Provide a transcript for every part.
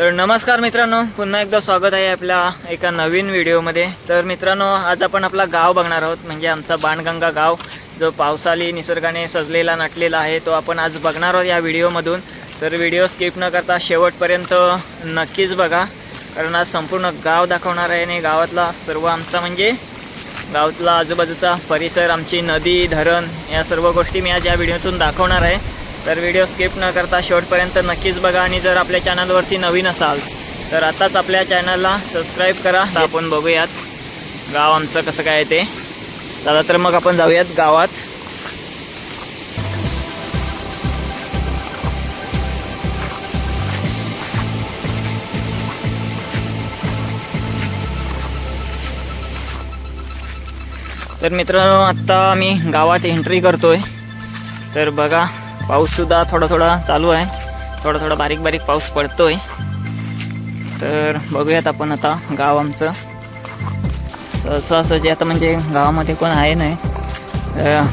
तर नमस्कार मित्रांनो पुन्हा एकदा स्वागत आहे आपल्या एका नवीन व्हिडिओमध्ये. तर मित्रांनो आज आपण आपला गाव बघणार आहोत म्हणजे आमचा बाणगंगा गाव. जो पावसाळी निसर्गाने सजलेला नटलेला आहे तो आपण आज बघणार आहोत या व्हिडिओमधून. तर व्हिडिओ स्किप न करता शेवटपर्यंत नक्कीच बघा कारण आज संपूर्ण गाव दाखवणार आहे आणि गावातला सर्व आमचा म्हणजे गावातला आजूबाजूचा परिसर आमची नदी धरण या सर्व गोष्टी मी आज या व्हिडिओतून दाखवणार आहे. तर व्हिडिओ स्किप न करता शेवटपर्यंत नक्कीच बघा आणि जर आपल्या चॅनलवरती नवीन असाल तर आताच आपल्या चॅनलला सबस्क्राईब करा. तर आपण बघूयात गाव आमचं कसं काय आहे ते. चला तर मग आपण जाऊयात गावात. तर मित्रांनो आत्ता आम्ही गावात एंट्री करतोय. तर बघा पाऊससुद्धा थोडा थोडा चालू आहे. थोडा थोडा बारीक बारीक पाऊस पडतोय. तर बघूयात आपण आता गाव आमचं. सहसा असं जे आता म्हणजे गावामध्ये कोण आहे नाही.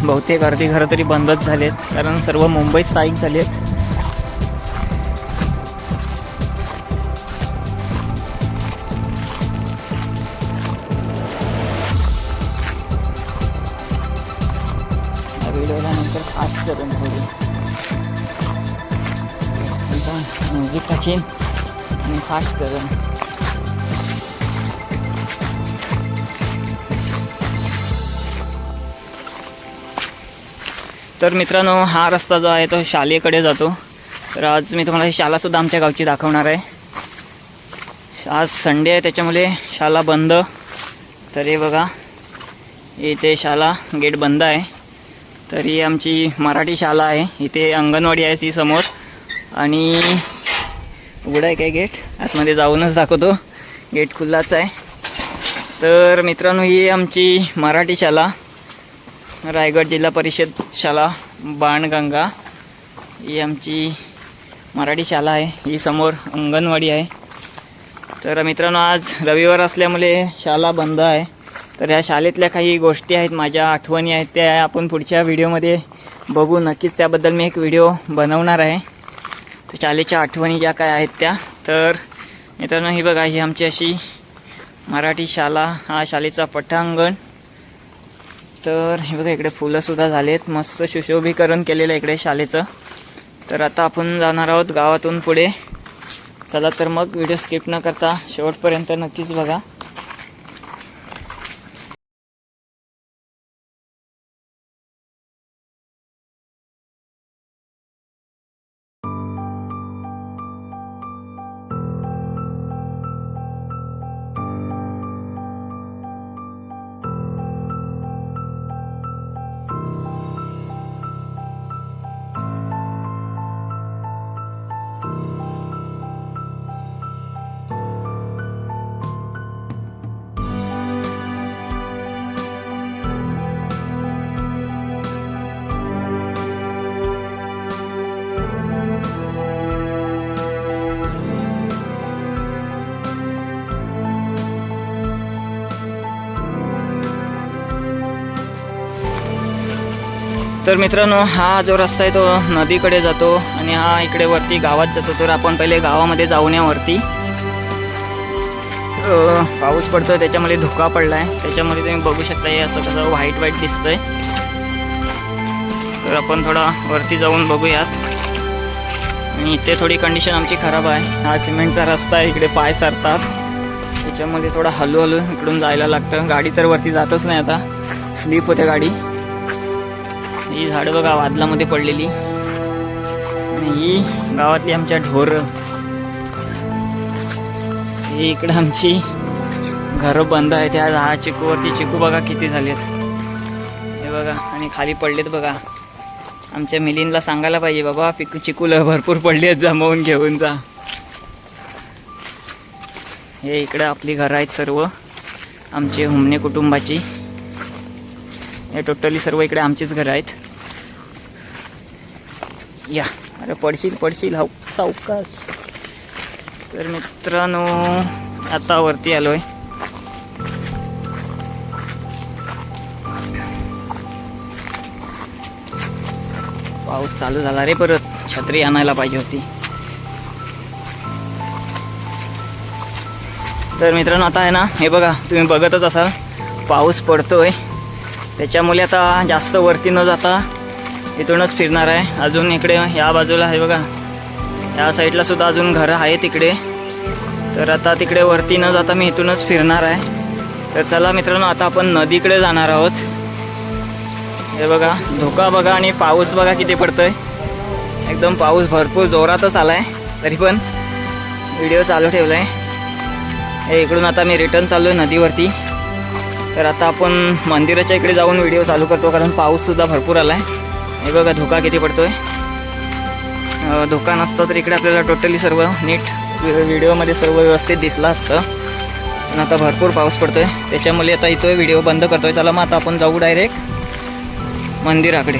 बहुतेक अर्धी घरं तरी बंदच झालेत. कारण सर्व मुंबईत स्थायिक झालेत. म्युझिक टाकीन तर मित्रांनो हा रस्ता जो आहे तो शालेकडे जातो. तर आज मी तुम्हाला ही शालासुद्धा आमच्या गावची दाखवणार आहे. आज संडे आहे त्याच्यामुळे शाला बंद. तर हे बघा इथे शाला गेट बंद आहे. तर ही आमची मराठी शाळा आहे. इथे अंगणवाडी आहे ती समोर. आणि उघडं आहे काय गेट? आतमध्ये जाऊनच दाखवतो. गेट खुल्लाच आहे. तर मित्रांनो ही आमची मराठी शाळा रायगड जिल्हा परिषद शाळा बाणगंगा. ही आमची मराठी शाळा आहे. ही समोर अंगणवाडी आहे. तर मित्रांनो आज रविवार असल्यामुळे शाळा बंद आहे. तर ह्या शाळेतल्या काही गोष्टी आहेत माझ्या आठवणी आहेत त्या आपण पुढच्या व्हिडिओमध्ये बघू. नक्कीच त्याबद्दल मी एक व्हिडिओ बनवणार आहे. तर शाळेच्या आठवणी ज्या काय आहेत त्या. तर मित्रांनो ही बघा ही आमची अशी मराठी शाला हा शाळेचा पटांगण. तर हे बघा इकडे फुलंसुद्धा झालेत. मस्त सुशोभीकरण केलेलं आहे इकडे शाळेचं तर आता आपण जाणार आहोत गावातून पुढे. चला तर मग व्हिडिओ स्किप न करता शेवटपर्यंत नक्कीच बघा. तर मित्रांनो हा जो रस्ता आहे तो नदीकडे जातो आणि हा इकडे वरती गावात जातो. तर आपण पहिले गावामध्ये जाऊन या वरती. पाऊस पडतो त्याच्यामध्ये धुका आहे त्याच्यामध्ये तुम्ही बघू शकता हे असं कसं व्हाईट व्हाईट दिसतंय. तर आपण थोडा वरती जाऊन बघूयात. आणि इथे थोडी कंडिशन आमची खराब आहे. हा सिमेंटचा रस्ता आहे इकडे पाय सरतात. त्याच्यामध्ये थोडा हळूहळू इकडून जायला लागतं. गाडी तर वरती जातच नाही आता. स्लीप होते गाडी. ही झाडं बघा वादलामध्ये पडलेली. आणि ही गावातली आमच्या ढोर. ही इकडं आमची घरं बंद आहेत. त्या हा चिकूवरती चिकू बघा किती झालेत. हे बघा आणि खाली पडलेत बघा. आमच्या मिलिंदला सांगायला पाहिजे बाबा पिकू चिकूला भरपूर पडली आहेत जमवून घेऊन जा. हे इकडं आपली घरं आहेत सर्व. आमचे हुमणे कुटुंबाची. हे टोटली सर्व इकडे आमचीच घरं आहेत. या अरे पडशील पडशील हाव सावकाश. तर मित्रांनो आता वरती आलो आहे पाऊस चालू झाला रे परत छत्री आणायला पाहिजे होती. तर मित्रांनो आता आहे ना हे बघा तुम्ही बघतच असाल पाऊस पडतोय. त्याच्यामुळे आता जास्त वरती न जाता इथूनच फिरणार आहे. अजून इकडे या बाजूला आहे बघा. या साईडला सुद्धा अजून घरं आहेत तिकडे तर आता तिकडे वरती न जाता मी इथूनच फिरणार आहे. तर चला मित्रांनो आता आपण नदीकडे जाणार आहोत. हे बघा धोका बघा आणि पाऊस बघा किती पडतोय. एकदम पाऊस भरपूर जोरातच आलाय. तरी पण व्हिडिओ चालू ठेवलाय. हे इकडून आता मी रिटर्न चाललो आहे नदीवरती. तर आता आपण मंदिराच्या इकडे जाऊन व्हिडिओ चालू करतो कारण पाऊससुद्धा भरपूर आला आहे हे बघा धोका किती पडतो आहे धोका नसतं तर इकडे आपल्याला टोटली सर्व नीट व्हिडिओमध्ये सर्व व्यवस्थित दिसला असतं. पण आता भरपूर पाऊस पडतो आहे त्याच्यामुळे आता इथं व्हिडिओ बंद करतोय. चला मग आता आपण जाऊ डायरेक्ट मंदिराकडे.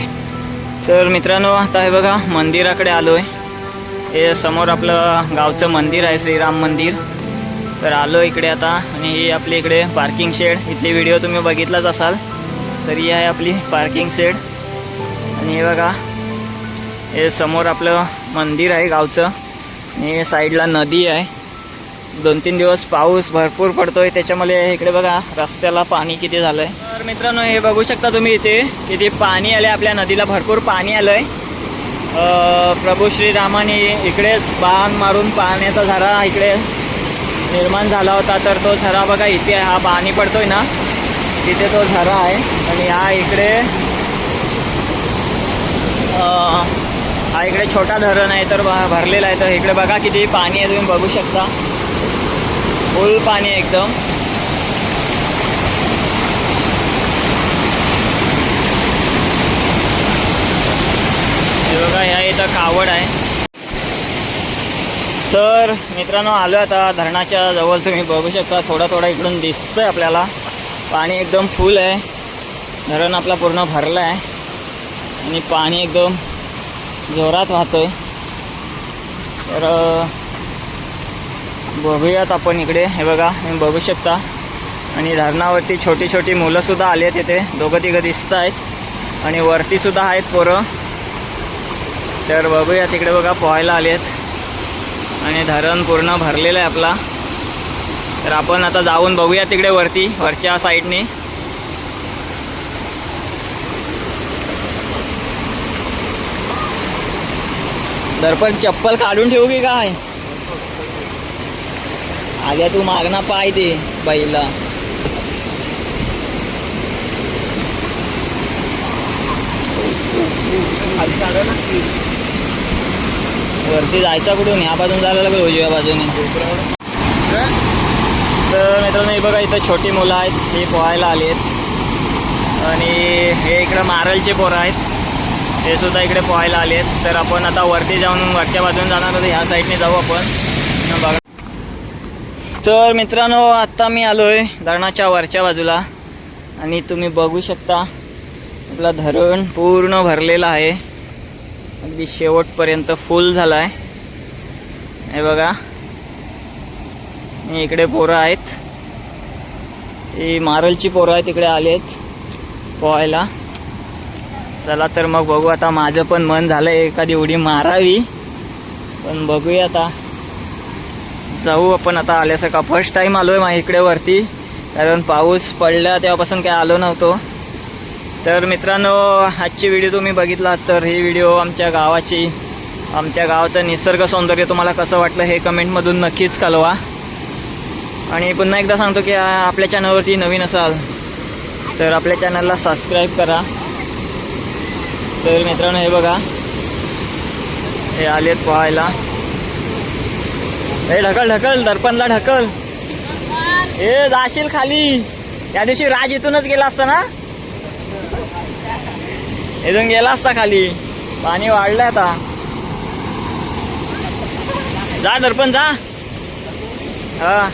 तर मित्रांनो आता हे बघा मंदिराकडे आलो आहे हे समोर आपलं गावचं मंदिर आहे श्रीराम मंदिर. तर आलो इकडे आता आणि ही आपली इकडे पार्किंग शेड इथली व्हिडिओ तुम्ही बघितलाच असाल. तर ही आहे आपली पार्किंग शेड आणि हे बघा हे समोर आपलं मंदिर आहे गावचं. आणि साईडला नदी आहे. दोन तीन दिवस पाऊस भरपूर पडतोय. त्याच्यामुळे इकडे बघा रस्त्याला पाणी किती झालंय. तर मित्रांनो हे बघू शकता तुम्ही इथे किती पाणी आलंय. आपल्या नदीला भरपूर पाणी आलंय. आहे प्रभू श्रीरामाने इकडेच बाण मारून पाण्याचा झरा इकडे निर्माण झाला होता तर तो झरा बघा इथे आहे. हा पाणी पडतोय ना. तिथे तो झरा आहे. आणि हा इकडे हा इकडे छोटा धरण आहे तर भरलेला आहे. तर इकडे बघा किती पाणी आहे तुम्ही बघू शकता. फुल पाणी आहे एकदम. बघा ह्या इथं कावड आहे. तर मित्रांनो आलो आता धरणाच्या जवळ. तुम्ही बघू शकता थोडा थोडा इकडून दिसतंय आपल्याला. पाणी एकदम फुल आहे. धरण आपला पूर्ण भरलं आहे. आणि पाणी एकदम जोरात वाहतोय. तर बघूयात आपण इकडे. हे बघा तुम्ही बघू शकता. आणि धरणावरती छोटी छोटी मुलं सुद्धा आली आहेत इथे. दोघं तिघं दिसत आहेत. आणि वरती सुद्धा आहेत पोरं. तर बघूया तिकडे बघा पोहायला आले आहेत आणि धरण पूर्ण भरलेलं आहे आपला. तर आपण आता जाऊन बघूया तिकडे वरती वरच्या साईडने. दर्पण चप्पल काढून ठेवू की काय? आग्या तू मागना पाय ते बैला. वरती जायचा कुठून? ह्या बाजून जायला लागेल उजव्या बाजूने. तर मित्रांनो हे बघा इथं छोटी मुलं आहेत जे पोहायला आली आहेत. आणि हे इकडं मारलचे पोरं आहेत. ते सुद्धा इकडे पोहायला आले आहेत. तर आपण आता वरती जाऊन वरच्या बाजून जाणार होतो ह्या साईडने जाऊ आपण. बघा. तर मित्रांनो आत्ता मी आलो आहे धरणाच्या वरच्या बाजूला. आणि तुम्ही बघू शकता आपला धरण पूर्ण भरलेलं आहे. अगदी शेवटपर्यंत फुल झाला आहे हे बघा. इकडे पोरं आहेत. ही मारलची पोरं आहेत इकडे आली आहेत पोहायला. चला तर मग बघू आता माझं पण मन झालं एखादी उडी मारावी. पण बघूया आता. जाऊ आपण आता आल्यासारखा. का फर्स्ट टाईम आलो आहे मा इकडे वरती. कारण पाऊस पडला तेव्हापासून काय आलो नव्हतो. तर मित्रांनो आजची व्हिडिओ तुम्ही बघितला तर ही व्हिडिओ आमच्या गावाची आमच्या गावाचं निसर्ग सौंदर्य तुम्हाला कसं वाटलं हे कमेंटमधून नक्कीच कळवा. आणि पुन्हा एकदा सांगतो की आपल्या चॅनलवरती नवीन असाल तर आपल्या चॅनलला सबस्क्राईब करा. तर मित्रांनो हे बघा. हे आलेत पोहायला. हे ढकल ढकल दर्पणला ढकल. हे जाशील खाली. त्या दिवशी राज इथूनच गेला असता ना? इथून गेला असता खाली. पाणी वाढलंय आता. जा दर्पण जा. हा.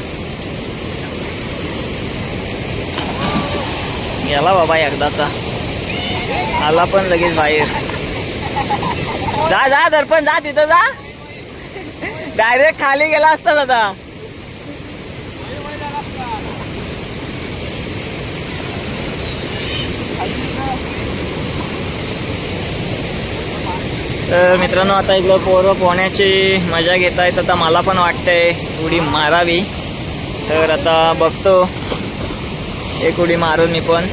गेला बाबा एकदाचा. आला पण लगेच बाहेर. जा जा दर्पण जा तिथं जा. डायरेक्ट खाली गेला असताच आता. तर मित्रांनो आता इकडं पोरं पोहण्याची मजा घेत आहेत आता मला पण वाटतंय उडी मारावी. तर आता बघतो. एक उडी मारून मी पण.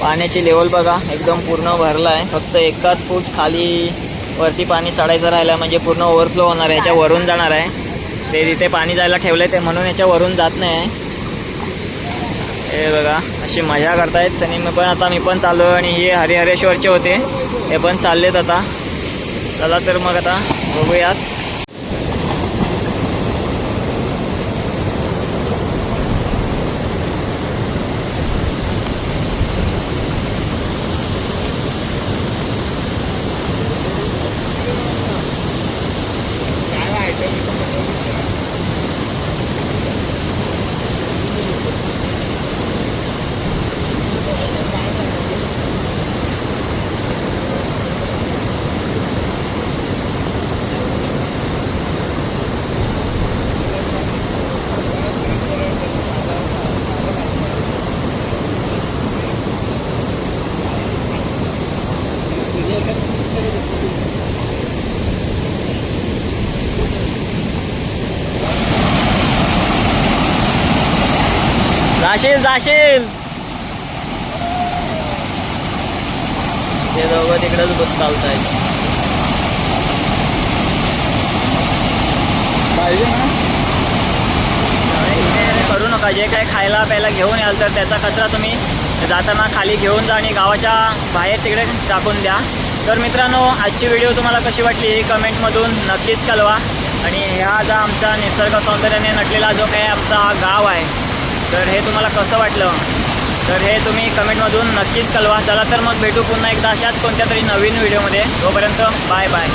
पाण्याची लेवल बघा एकदम पूर्ण भरला आहे फक्त एकाच फूट खाली वरती पाणी चढायचं राहिलं म्हणजे पूर्ण ओव्हरफ्लो होणार आहे. याच्या वरून जाणार आहे. ते तिथे पाणी जायला ठेवलं आहे ते म्हणून याच्या वरून जात नाही. आहे हे बघा अशी मजा करतायत. आणि मी पण आता मी पण चाललो आणि हे हरिहरेश्वरचे होते. हे पण चाललेत आता. चला तर मग आता बघूयात. जाशील जाशील. ते दोघं तिकडेच बस चालतायत. पाहिजे ना? करू नका. जे काय खायला प्यायला घेऊन याल तर त्याचा कचरा तुम्ही जाताना खाली घेऊन जा आणि गावाच्या बाहेर तिकडे टाकून द्या. तर मित्रांनो आजची व्हिडिओ तुम्हाला कशी वाटली ही कमेंटमधून नक्कीच कळवा. आणि ह्या जा आमचा निसर्ग सौंदर्याने नटलेला जो काही आमचा गाव आहे तर हे तुम्हाला कसं वाटलं? तर हे तुम्ही कमेंटमधून नक्कीच कळवा. चला तर मग भेटू पुन्हा एकदा अशाच कोणत्या तरी नवीन व्हिडिओमध्ये. तोपर्यंत बाय बाय.